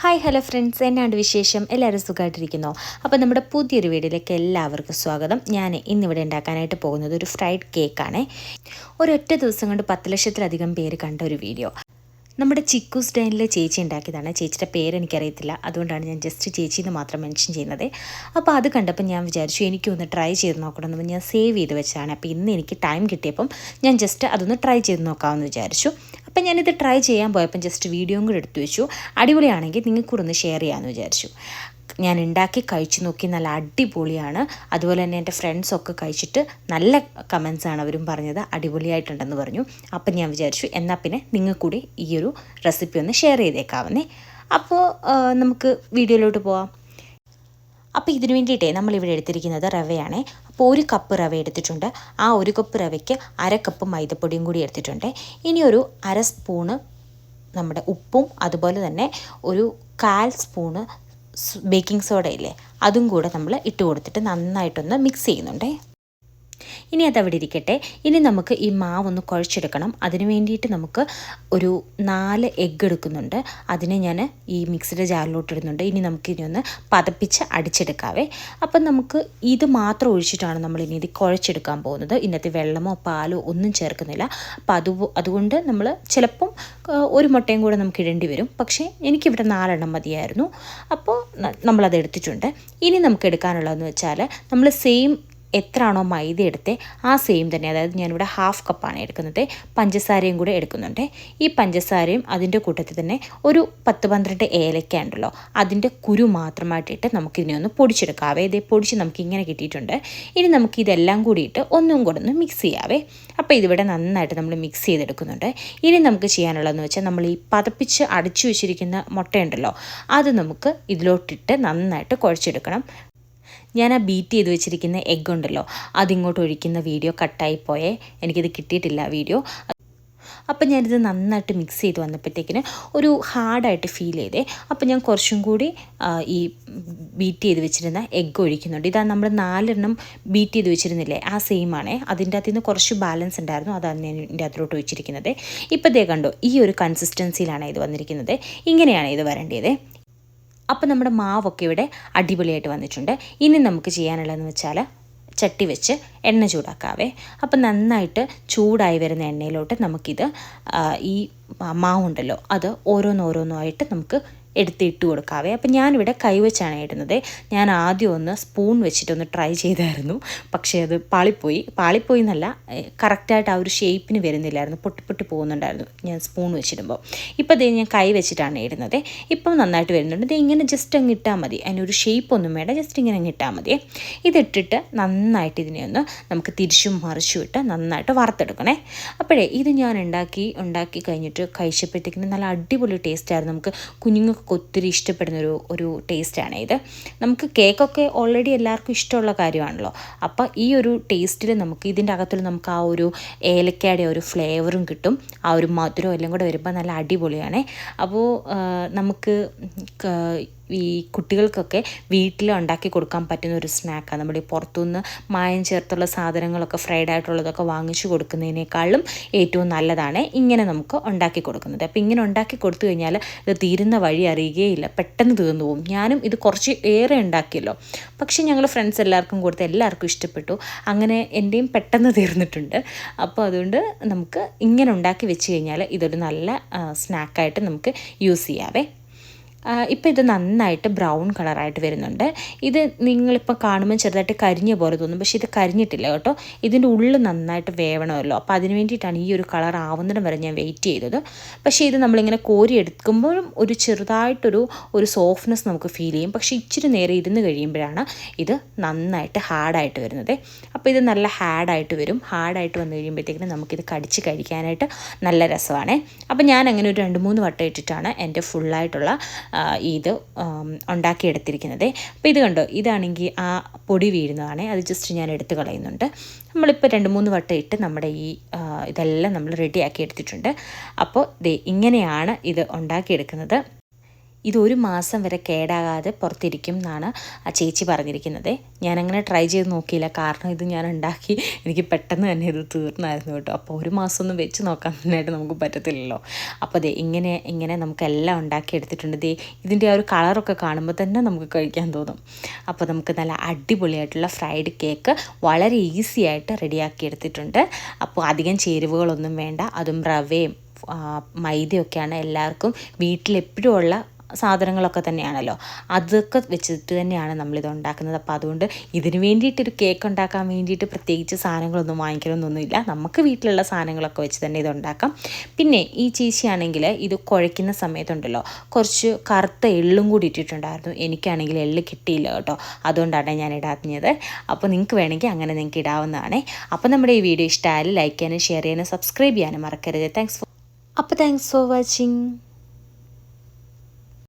Hi hello friends എന്നാണ്ട് വിശേഷം? എല്ലാവരും സുഖമായിട്ടിരിക്കുന്നു അപ്പോൾ നമ്മുടെ പുതിയൊരു വീഡിയോയിലേക്ക് എല്ലാവർക്കും സ്വാഗതം. ഞാൻ ഇന്നിവിടെ ഉണ്ടാക്കാനായിട്ട് പോകുന്നത് ഒരു ഫ്രൈഡ് കേക്കാണ് ഒരൊറ്റ ദിവസം കൊണ്ട് പത്ത് ലക്ഷത്തിലധികം പേര് കണ്ട ഒരു വീഡിയോ നമ്മുടെ ചിക്കു സ്റ്റൈലിലെ ചേച്ചി ഉണ്ടാക്കിയതാണ്. ചേച്ചിയുടെ പേര് എനിക്കറിയത്തില്ല. അതുകൊണ്ടാണ് ഞാൻ ജസ്റ്റ് ചേച്ചി എന്ന് മാത്രം മെൻഷൻ ചെയ്യുന്നത്. അപ്പോൾ അത് കണ്ടപ്പോൾ ഞാൻ വിചാരിച്ചു എനിക്കൊന്ന് ട്രൈ ചെയ്ത് നോക്കണമെന്ന് ഞാൻ സേവ് ചെയ്ത് വെച്ചതാണ്. അപ്പോൾ ഇന്ന് എനിക്ക് ടൈം കിട്ടിയപ്പം ഞാൻ ജസ്റ്റ് അതൊന്ന് ട്രൈ ചെയ്ത് നോക്കാമെന്ന് വിചാരിച്ചു. അപ്പം ഞാനിത് ട്രൈ ചെയ്യാൻ പോയപ്പം ജസ്റ്റ് വീഡിയോയും കൂടെ എടുത്തു വെച്ചു. അടിപൊളിയാണെങ്കിൽ നിങ്ങൾക്കൂടെ ഒന്ന് ഷെയർ ചെയ്യാമെന്ന് വിചാരിച്ചു. ഞാൻ ഉണ്ടാക്കി കഴിച്ചു നോക്കി നല്ല അടിപൊളിയാണ്. അതുപോലെ തന്നെ എന്റെ ഫ്രണ്ട്സൊക്കെ കഴിച്ചിട്ട് നല്ല കമൻസാണ് അവരും പറഞ്ഞത്. അടിപൊളിയായിട്ടുണ്ടെന്ന് പറഞ്ഞു. അപ്പം ഞാൻ വിചാരിച്ചു എന്നാൽ പിന്നെ നിങ്ങൾക്ക് കൂടി ഈ ഒരു റെസിപ്പി ഒന്ന് ഷെയർ ചെയ്തേക്കാവുന്നേ. അപ്പോൾ നമുക്ക് വീഡിയോയിലോട്ട് പോവാം. അപ്പോൾ ഇതിനു വേണ്ടിയിട്ടേ നമ്മളിവിടെ എടുത്തിരിക്കുന്നത് റവയാണേ. അപ്പോൾ ഒരു കപ്പ് റവ എടുത്തിട്ടുണ്ട്. ആ ഒരു കപ്പ് റവയ്ക്ക് അര കപ്പ് മൈദപ്പൊടിയും കൂടി എടുത്തിട്ടുണ്ട്. ഇനി ഒരു അര സ്പൂണ് നമ്മുടെ ഉപ്പും അതുപോലെ തന്നെ ഒരു കാൽ സ്പൂണ് ബേക്കിംഗ് സോഡ ഇല്ലേ അതും കൂടെ നമ്മൾ ഇട്ട് കൊടുത്തിട്ട് നന്നായിട്ടൊന്ന് മിക്സ് ചെയ്യുന്നുണ്ടേ. ഇനി അതവിടെ ഇരിക്കട്ടെ. ഇനി നമുക്ക് ഈ മാവൊന്ന് കുഴച്ചെടുക്കണം. അതിന് വേണ്ടിയിട്ട് നമുക്ക് ഒരു നാല് എഗ്ഗ് എടുക്കുന്നുണ്ട്. അതിനെ ഞാൻ ഈ മിക്സിയുടെ ജാറിലോട്ട് ഇടുന്നുണ്ട്. ഇനി നമുക്ക് ഇനി ഒന്ന് പതപ്പിച്ച് അടിച്ചെടുക്കാവേ. അപ്പം നമുക്ക് ഇത് മാത്രം ഒഴിച്ചിട്ടാണ് നമ്മൾ ഇനി ഇത് കുഴച്ചെടുക്കാൻ പോകുന്നത്. ഇന്നത്തെ വെള്ളമോ പാലോ ഒന്നും ചേർക്കുന്നില്ല. അപ്പം അത് അതുകൊണ്ട് നമ്മൾ ചിലപ്പം ഒരു മുട്ടയും കൂടെ നമുക്ക് ഇടേണ്ടി വരും. പക്ഷേ എനിക്കിവിടെ നാലെണ്ണം മതിയായിരുന്നു. അപ്പോൾ നമ്മളത് എടുത്തിട്ടുണ്ട്. ഇനി നമുക്ക് എടുക്കാനുള്ളതെന്ന് വെച്ചാൽ നമ്മൾ സെയിം എത്രയാണോ മൈദ എടുത്ത് ആ സെയിം തന്നെ. അതായത് ഞാനിവിടെ ഹാഫ് കപ്പാണ് എടുക്കുന്നത്. പഞ്ചസാരയും കൂടെ എടുക്കുന്നുണ്ട്. ഈ പഞ്ചസാരയും അതിന്റെ കൂട്ടത്തിൽ തന്നെ ഒരു പത്ത് പന്ത്രണ്ട് ഏലക്ക ഉണ്ടല്ലോ അതിന്റെ കുരു മാത്രമായിട്ടിട്ട് നമുക്കിതിനെ ഒന്ന് പൊടിച്ചെടുക്കാവേ ഇതേ പൊടിച്ച് നമുക്ക് ഇങ്ങനെ കിട്ടിയിട്ടുണ്ട്. ഇനി നമുക്ക് ഇതെല്ലാം കൂടിയിട്ട് ഒന്നും കൂടെ ഒന്ന് മിക്സ് ചെയ്യാവേ. അപ്പോൾ ഇതിവിടെ നന്നായിട്ട് നമ്മൾ മിക്സ് ചെയ്തെടുക്കുന്നുണ്ട്. ഇനി നമുക്ക് ചെയ്യാനുള്ളതെന്ന് വെച്ചാൽ നമ്മൾ ഈ പതപ്പിച്ച് അടിച്ചു വെച്ചിരിക്കുന്ന മുട്ടയുണ്ടല്ലോ അത് നമുക്ക് ഇതിലോട്ടിട്ട് നന്നായിട്ട് കുഴച്ചെടുക്കണം. ഞാൻ ആ ബീറ്റ് ചെയ്ത് വെച്ചിരിക്കുന്ന എഗ്ഗ് ഉണ്ടല്ലോ അതിങ്ങോട്ട് ഒഴിക്കുന്ന വീഡിയോ കട്ടായി പോയേ. എനിക്കിത് കിട്ടിയിട്ടില്ല വീഡിയോ അപ്പം ഞാനിത് നന്നായിട്ട് മിക്സ് ചെയ്ത് വന്നപ്പോഴത്തേക്കിന് ഒരു ഹാർഡായിട്ട് ഫീൽ ചെയ്തേ. അപ്പം ഞാൻ കുറച്ചും കൂടി ഈ ബീറ്റ് ചെയ്ത് വെച്ചിരുന്ന എഗ്ഗ് ഒഴിക്കുന്നുണ്ട്. ഇതാ നമ്മൾ നാലെണ്ണം ബീറ്റ് ചെയ്ത് വെച്ചിരുന്നില്ലേ ആ സെയിം ആണേ. അതിന്റെ അകത്ത് നിന്ന് കുറച്ച് ബാലൻസ് ഉണ്ടായിരുന്നു. അതാണ് ഞാൻ ഇതിന്റെ അതിലോട്ട് ഒഴിച്ചിരിക്കുന്നത്. ഇപ്പം ദേ കണ്ടോ ഈ ഒരു കൺസിസ്റ്റൻസിയിലാണ് ഇത് വന്നിരിക്കുന്നത്. ഇങ്ങനെയാണ് ഇത് വരേണ്ടത്. അപ്പോൾ നമ്മുടെ മാവൊക്കെ ഇവിടെ അടിപൊളിയായിട്ട് വന്നിട്ടുണ്ട്. ഇനി നമുക്ക് ചെയ്യാനുള്ളതെന്ന് വെച്ചാൽ ചട്ടി വെച്ച് എണ്ണ ചൂടാക്കാവേ. അപ്പം നന്നായിട്ട് ചൂടായി വരുന്ന എണ്ണയിലോട്ട് നമുക്കിത് ഈ മാവുണ്ടല്ലോ അത് ഓരോന്നോരോന്നായിട്ട് നമുക്ക് എടുത്ത് ഇട്ട് കൊടുക്കാവേ. അപ്പം ഞാനിവിടെ കൈവച്ചാണ് ഇടുന്നത്. ഞാൻ ആദ്യം ഒന്ന് സ്പൂൺ വെച്ചിട്ടൊന്ന് ട്രൈ ചെയ്തായിരുന്നു. പക്ഷേ അത് പാളിപ്പോയി. പാളിപ്പോയി എന്നല്ല കറക്റ്റായിട്ട് ആ ഒരു ഷേപ്പിന് വരുന്നില്ലായിരുന്നു. പൊട്ടി പൊട്ടി പോകുന്നുണ്ടായിരുന്നു ഞാൻ സ്പൂൺ വെച്ചിടുമ്പോൾ. ഇപ്പോൾ ഇത് ഞാൻ കൈ വെച്ചിട്ടാണ് ഇടുന്നത്. ഇപ്പം നന്നായിട്ട് വരുന്നുണ്ട്. ഇത് ഇങ്ങനെ ജസ്റ്റ് അങ്ങ് ഇട്ടാൽ മതി. അതിനൊരു ഷേപ്പ് ഒന്നും വേണ്ട. ജസ്റ്റ് ഇങ്ങനെ അങ്ങ് ഇട്ടാൽ മതി. ഇതിട്ടിട്ട് നന്നായിട്ട് ഇതിനെ ഒന്ന് നമുക്ക് തിരിച്ചും മറിച്ചും ഇട്ട് നന്നായിട്ട് വറുത്തെടുക്കണേ. അപ്പോഴേ ഇത് ഞാൻ ഉണ്ടാക്കി ഉണ്ടാക്കി കഴിഞ്ഞിട്ട് കഴിച്ചപ്പോഴത്തേക്കിന് നല്ല അടിപൊളി ടേസ്റ്റായിരുന്നു നമുക്ക് കുഞ്ഞുങ്ങൾക്ക് എല്ലാവർക്കും ഒത്തിരി ഇഷ്ടപ്പെടുന്ന ഒരു ഒരു ടേസ്റ്റാണ് ഇത്. നമുക്ക് കേക്കൊക്കെ ഓൾറെഡി എല്ലാവർക്കും ഇഷ്ടമുള്ള കാര്യമാണല്ലോ. അപ്പോൾ ഈ ഒരു ടേസ്റ്റിൽ നമുക്ക് ഇതിന്റെ അകത്തിൽ നമുക്ക് ആ ഒരു ഏലക്കയുടെ ഒരു ഫ്ലേവറും കിട്ടും. ആ ഒരു മധുരം എല്ലാം കൂടെ വരുമ്പോൾ നല്ല അടിപൊളിയാണ്. അപ്പോൾ നമുക്ക് ഈ കുട്ടികൾക്കൊക്കെ വീട്ടിൽ ഉണ്ടാക്കി കൊടുക്കാൻ പറ്റുന്ന ഒരു സ്നാക്കാണ് നമ്മുടെ പുറത്തുനിന്ന് മായം ചേർത്തുള്ള സാധനങ്ങളൊക്കെ ഫ്രൈഡ് ആയിട്ടുള്ളതൊക്കെ വാങ്ങിച്ചു കൊടുക്കുന്നതിനേക്കാളും ഏറ്റവും നല്ലതാണ് ഇങ്ങനെ നമുക്ക് ഉണ്ടാക്കി കൊടുക്കുന്നത്. അപ്പോൾ ഇങ്ങനെ ഉണ്ടാക്കി കൊടുത്തു കഴിഞ്ഞാൽ ഇത് തീരുന്ന വഴി അറിയുകയില്ല. പെട്ടെന്ന് തീർന്നു പോകും. ഞാനും ഇത് കുറച്ച് ഏറെ ഉണ്ടാക്കിയല്ലോ. പക്ഷേ ഞങ്ങൾ ഫ്രണ്ട്സ് എല്ലാവർക്കും കൊടുത്ത് എല്ലാവർക്കും ഇഷ്ടപ്പെട്ടു. അങ്ങനെ എന്റെയും പെട്ടെന്ന് തീർന്നിട്ടുണ്ട്. അപ്പോൾ അതുകൊണ്ട് നമുക്ക് ഇങ്ങനെ ഉണ്ടാക്കി വെച്ച് കഴിഞ്ഞാൽ ഇതൊരു നല്ല സ്നാക്കായിട്ട് നമുക്ക് യൂസ് ചെയ്യാവേ. ഇപ്പോൾ ഇത് നന്നായിട്ട് ബ്രൗൺ കളറായിട്ട് വരുന്നുണ്ട്. ഇത് നിങ്ങളിപ്പോൾ കാണുമ്പോൾ ചെറുതായിട്ട് കരിഞ്ഞ പോലെ തോന്നും. പക്ഷേ ഇത് കരിഞ്ഞിട്ടില്ല കേട്ടോ. ഇതിന്റെ ഉള്ളിൽ നന്നായിട്ട് വേവണമല്ലോ. അപ്പോൾ അതിന് വേണ്ടിയിട്ടാണ് ഈ ഒരു കളർ ആവുന്നിടം വരെ ഞാൻ വെയിറ്റ് ചെയ്തത്. പക്ഷേ ഇത് നമ്മളിങ്ങനെ കോരി എടുക്കുമ്പോഴും ഒരു ചെറുതായിട്ടൊരു ഒരു സോഫ്റ്റ്നെസ് നമുക്ക് ഫീൽ ചെയ്യും. പക്ഷേ ഇച്ചിരി നേരം ഇരുന്ന് കഴിയുമ്പോഴാണ് ഇത് നന്നായിട്ട് ഹാർഡായിട്ട് വരുന്നത്. അപ്പോൾ ഇത് നല്ല ഹാർഡായിട്ട് വരും. ഹാർഡായിട്ട് വന്നു കഴിയുമ്പോഴത്തേക്കിനും നമുക്കിത് കടിച്ച് കഴിക്കാനായിട്ട് നല്ല രസമാണ്. അപ്പോൾ ഞാൻ അങ്ങനെ ഒരു രണ്ട് മൂന്ന് വട്ടം ഇട്ടിട്ടാണ് എന്റെ ഫുള്ളായിട്ടുള്ള ഇത് ഉണ്ടാക്കിയെടുത്തിരിക്കുന്നത്. അപ്പോൾ ഇത് കണ്ടോ? ഇതാണെങ്കിൽ ആ പൊടി വീഴുന്നതാണ്. അത് ജസ്റ്റ് ഞാൻ എടുത്ത് കളയുന്നുണ്ട്. നമ്മളിപ്പോൾ രണ്ട് മൂന്ന് വട്ടം ഇട്ട് നമ്മുടെ ഈ ഇതെല്ലാം നമ്മൾ റെഡിയാക്കി എടുത്തിട്ടുണ്ട്. അപ്പോൾ ഇങ്ങനെയാണ് ഇത് ഉണ്ടാക്കിയെടുക്കുന്നത്. ഇത് ഒരു മാസം വരെ കേടാകാതെ പുറത്തിരിക്കും എന്നാണ് ആ ചേച്ചി പറഞ്ഞിരിക്കുന്നത്. ഞാനങ്ങനെ ട്രൈ ചെയ്ത് നോക്കിയില്ല. കാരണം ഇത് ഞാൻ ഉണ്ടാക്കി എനിക്ക് പെട്ടെന്ന് തന്നെ ഇത് തീർന്നായിരുന്നു കേട്ടോ. അപ്പോൾ ഒരു മാസം ഒന്നും വെച്ച് നോക്കാൻ തന്നെയായിട്ട് നമുക്ക് പറ്റത്തില്ലല്ലോ. അപ്പോൾ അതെ ഇങ്ങനെ ഇങ്ങനെ നമുക്കെല്ലാം ഉണ്ടാക്കി എടുത്തിട്ടുണ്ട് ദേ ഇതിന്റെ ആ ഒരു കളറൊക്കെ കാണുമ്പോൾ തന്നെ നമുക്ക് കഴിക്കാൻ തോന്നും. അപ്പോൾ നമുക്ക് നല്ല അടിപൊളിയായിട്ടുള്ള ഫ്രൈഡ് കേക്ക് വളരെ ഈസി ആയിട്ട് റെഡിയാക്കി എടുത്തിട്ടുണ്ട് അപ്പോൾ അധികം ചേരുവകളൊന്നും വേണ്ട. അതും റവയും മൈദയൊക്കെയാണ് എല്ലാവർക്കും വീട്ടിലെപ്പോഴും ഉള്ള സാധനങ്ങളൊക്കെ തന്നെയാണല്ലോ. അതൊക്കെ വെച്ചിട്ട് തന്നെയാണ് നമ്മളിത് ഉണ്ടാക്കുന്നത്. അപ്പോൾ അതുകൊണ്ട് ഇതിന് വേണ്ടിയിട്ടൊരു കേക്ക് ഉണ്ടാക്കാൻ വേണ്ടിയിട്ട് പ്രത്യേകിച്ച് സാധനങ്ങളൊന്നും വാങ്ങിക്കണമെന്നൊന്നുമില്ല നമുക്ക് വീട്ടിലുള്ള സാധനങ്ങളൊക്കെ വെച്ച് തന്നെ ഇത് ഉണ്ടാക്കാം. പിന്നെ ഈ ചേച്ചിയാണെങ്കിൽ ഇത് കുഴയ്ക്കുന്ന സമയത്തുണ്ടല്ലോ. കുറച്ച് കറുത്ത എള്ളും കൂടി ഇട്ടിട്ടുണ്ടായിരുന്നു. എനിക്കാണെങ്കിൽ എള്ള് കിട്ടിയില്ല കേട്ടോ. അതുകൊണ്ടാണ് ഞാൻ ഇടാഞ്ഞത്. അപ്പോൾ നിങ്ങൾക്ക് വേണമെങ്കിൽ അങ്ങനെ നിങ്ങൾക്ക് ഇടാവുന്നതാണ്. അപ്പോൾ നമ്മുടെ ഈ വീഡിയോ ഇഷ്ടമായാലും ലൈക്ക് ചെയ്യാനും ഷെയർ ചെയ്യാനും സബ്സ്ക്രൈബ് ചെയ്യാനും മറക്കരുത്. താങ്ക്സ് ഫോർ അപ്പോൾ താങ്ക്സ് ഫോർ വാച്ചിങ്